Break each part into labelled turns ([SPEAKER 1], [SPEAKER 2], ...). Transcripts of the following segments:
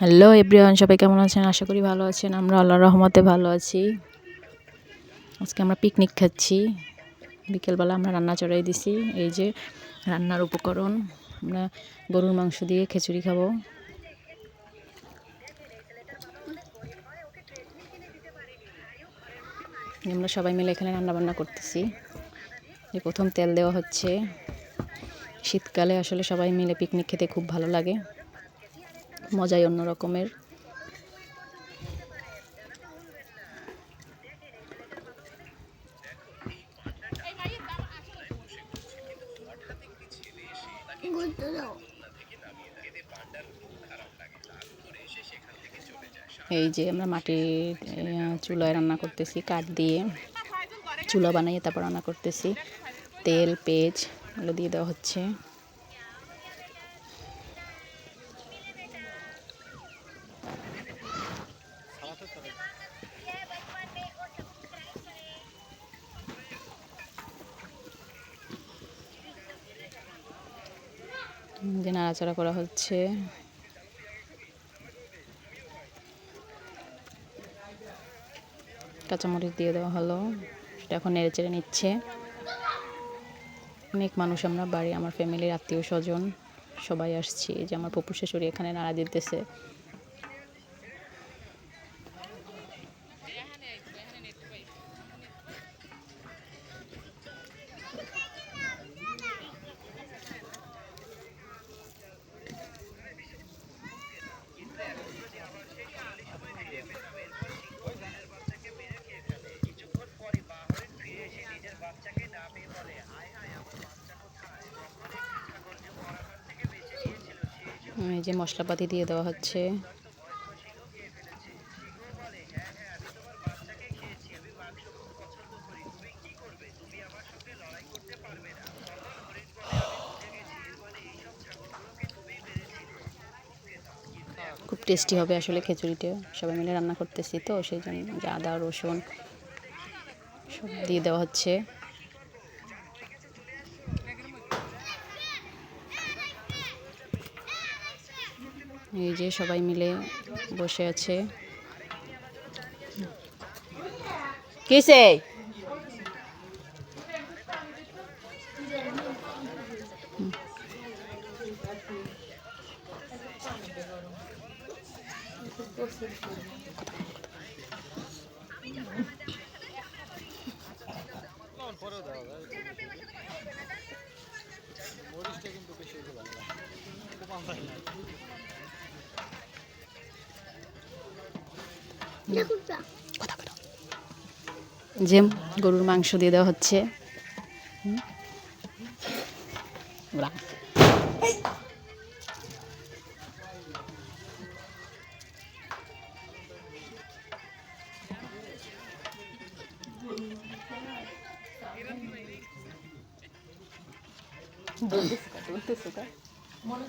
[SPEAKER 1] Hello everyone, সবাই কেমন আছেন? আশা করি ভালো আছেন। আমরা আল্লাহ রহমতে ভালো আছি। আজকে আমরা পিকনিক খাচ্ছি। বিকেলবেলা আমরা রান্না চড়াই দিছি। এই যে রান্নার উপকরণ, আমরা গরুর মাংস দিয়ে খিচুড়ি খাব। আমরা সবাই মিলে এখানে রান্না বান্না করতেছি। যে প্রথম তেল দেওয়া হচ্ছে। শীতকালে আসলে সবাই মিলে পিকনিক খেতে খুব ভালো লাগে। মজাই অন্য রকমের। এই যে আমরা মাটির চুলায় রান্না করতেছি কাঠ দিয়ে। চুলা বানাইয়ে তারপর রান্না করতেছি। তেল পেঁয়াজ এগুলো দিয়ে দেওয়া হচ্ছে। যে নাড়াচাড়া করা হচ্ছে। কাঁচামরিচ দিয়ে দেওয়া হলো। সেটা এখন নেড়ে চেড়ে নিচ্ছে। অনেক মানুষ আমরা, বাড়ি, আমার ফ্যামিলির আত্মীয় স্বজন সবাই আসছি। যে আমার পপু শাশুড়ি এখানে নাড়া দিতেছে। এই যে মশলাপাতি দিয়ে দেওয়া হচ্ছে। খুব টেস্টি হবে আসলে খিচুড়িটা। সবাই মিলে রান্না করতেছি তো, সেই জন্য আদা, রসুন সব দিয়ে দেওয়া হচ্ছে। এই যে সবাই মিলে বসে আছে। কিসে কিন্তু বেশি যে গরুর মাংস দিয়ে দেওয়া হচ্ছে। মনে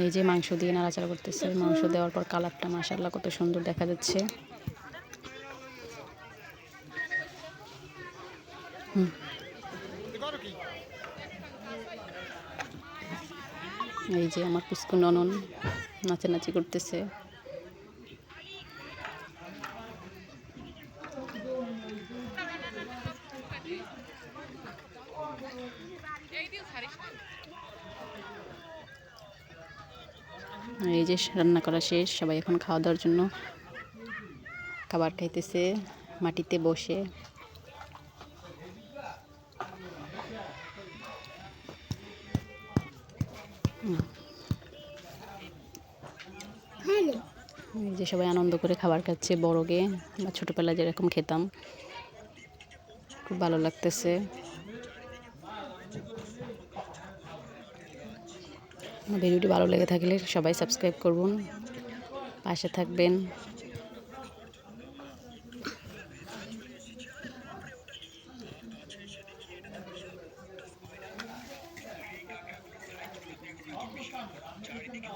[SPEAKER 1] এই যে মাংস দিয়ে নাড়াচাড়া করতেছে। মাংস দেওয়ার পর কালারটা মাসাল্লাহ কত সুন্দর দেখা যাচ্ছে। এই যে আমার পুষ্কু ননন নাচানাচি করতেছে। এই যে রান্না করা শেষ, সবাই এখন খাওয়া দাওয়ার জন্য খাবার খাইতেছে, মাটিতে বসে। যে সবাই আনন্দ করে খাবার খাচ্ছে বড়গে বা ছোটোবেলায় যেরকম খেতাম, খুব ভালো লাগতেছে। ভিডিওটি ভালো লেগে থাকলে সবাই সাবস্ক্রাইব করুন, পাশে থাকবেন।
[SPEAKER 2] চারিদিকে